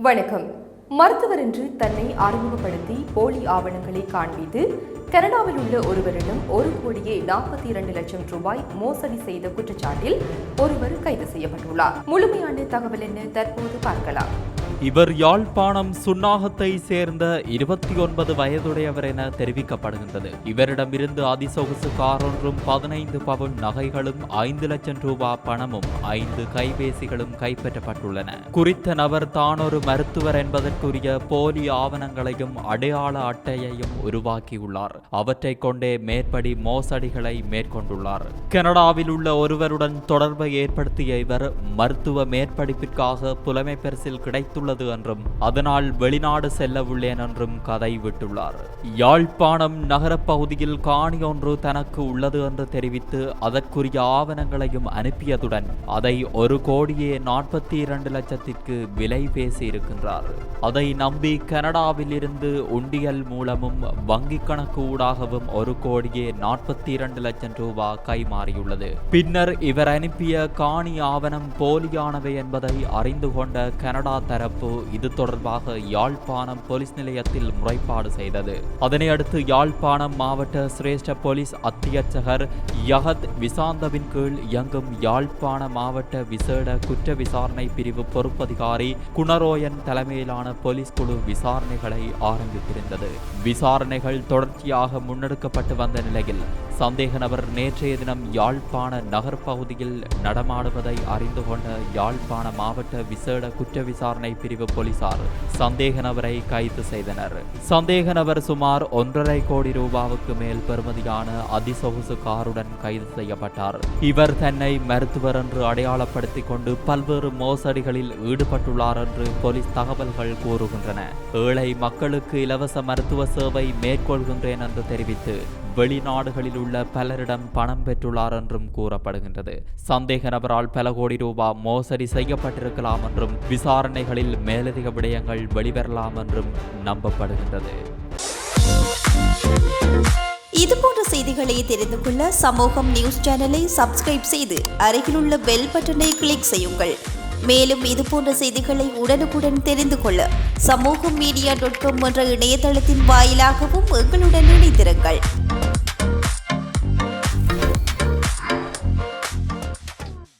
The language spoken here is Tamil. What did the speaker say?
வணக்கம். மருத்துவர் என்று தன்னை அறிமுகப்படுத்தி போலி ஆவணங்களை காண்பித்து கனடாவில் உள்ள ஒருவரிடம் ஒரு கோடியே நாற்பத்தி இரண்டு லட்சம் ரூபாய் மோசடி செய்த குற்றச்சாட்டில் ஒருவர் கைது செய்யப்பட்டுள்ளார். முழுமையான தகவல் என்ன? தற்போது பார்க்கலாம். இவர் யாழ்ப்பாணம் சுன்னாகத்தை சேர்ந்த இருபத்தி ஒன்பது வயதுடையவர் என தெரிவிக்கப்படுகின்றது. இவரிடமிருந்து அதிசொகுசு கார் ஒன்றும் பதினைந்து பவுன் நகைகளும் ஐந்து லட்சம் ரூபாய் பணமும் ஐந்து கைபேசிகளும் கைப்பற்றப்பட்டுள்ளன. குறித்த நபர் தான் ஒரு மருத்துவர் என்பதற்குரிய போலி ஆவணங்களையும் அடையாள அட்டையையும் உருவாக்கியுள்ளார். அவற்றை கொண்டே மேற்படி மோசடிகளை மேற்கொண்டுள்ளார். கனடாவில் உள்ள ஒருவருடன் தொடர்பை ஏற்படுத்திய இவர் மருத்துவ மேற்படிப்பிற்காக புலமை பரிசில் உள்ளது என்றும் அதனால் வெளிநாடு செல்ல உள்ளேன் என்றும் கதை விட்டுள்ளார். யாழ்ப்பாணம் நகரப்பகுதியில் காணி ஒன்று தனக்கு உள்ளது என்று தெரிவித்து அதற்குரிய ஆவணங்களையும் அனுப்பியதுடன் அதை ஒரு கோடியே நாற்பத்தி இரண்டு லட்சத்திற்கு விலை பேசியிருக்கின்றார். அதை நம்பி கனடாவில் இருந்து உண்டியல் மூலமும் வங்கிக் கணக்கு ஊடாகவும் ஒரு கோடியே நாற்பத்தி இரண்டு லட்சம் ரூபாய் கைமாறியுள்ளது. பின்னர் இவர் அனுப்பிய காணி ஆவணம் போலியானவை என்பதை அறிந்து கொண்ட கனடா தரப்பு இது தொடர்பாக யாழ்ப்பாணம் போலீஸ் நிலையத்தில் முறைப்பாடு செய்தது. அதனை அடுத்து யாழ்ப்பாணம் மாவட்ட சிரேஷ்ட போலீஸ் அத்தியட்சகர் யகத் விசாந்தவின் கீழ் இயங்கும் யாழ்ப்பாண மாவட்ட விசேட குற்ற விசாரணை பிரிவு பொறுப்பதிகாரி குணரோயன் தலைமையிலான போலீஸ் குழு விசாரணைகளை ஆரம்பித்திருந்தது. விசாரணைகள் தொடர்ச்சியாக முன்னெடுக்கப்பட்டு வந்த நிலையில் சந்தேக நபர் நேற்றைய தினம் யாழ்ப்பாண நகர் பகுதியில் நடமாடுவதை அறிந்து கொண்ட யாழ்ப்பாண மாவட்ட விசேட குற்ற விசாரணை பிரிவு போலீசார் சந்தேக நபரை கைது செய்தனர். சந்தேக நபர் சுமார் ஒன்றரை கோடி ரூபாவுக்கு மேல் பெறுமதியான அதிசொகுசு காருடன் கைது செய்யப்பட்டார். இவர் தன்னை மருத்துவர் என்று அடையாளப்படுத்திக் கொண்டு பல்வேறு மோசடிகளில் ஈடுபட்டுள்ளார் என்று போலீஸ் தகவல்கள் கூறுகின்றன. ஏழை மக்களுக்கு இலவச மருத்துவ சேவை மேற்கொள்கின்றேன் என்று தெரிவித்து வெளிநாடுகளில் உள்ள பலரிடம் பணம் பெற்றுள்ளார் என்றும் கூறப்படுகின்றது. சந்தேக நபரால் பல கோடி ரூபாய் மோசடி செய்யப்பட்டிருக்கலாம் என்றும் விசாரணைகளில் மேலதிக விடயங்கள் வெளிவரலாம் என்றும் நம்பப்படுகின்றது. இதுபோன்ற செய்திகளை தெரிந்து கொள்ள சமூகம் நியூஸ் சேனலை சப்ஸ்கிரைப் செய்து அருகிலுள்ள பெல் பட்டனை கிளிக் செய்யுங்கள். மேலும் இதுபோன்ற செய்திகளை உடனுக்குடன் தெரிந்து கொள்ள சமூகம் மீடியா டாட் காம் என்ற இணையதளத்தின் வாயிலாகவும் எங்களுடன் இணைந்திருங்கள்.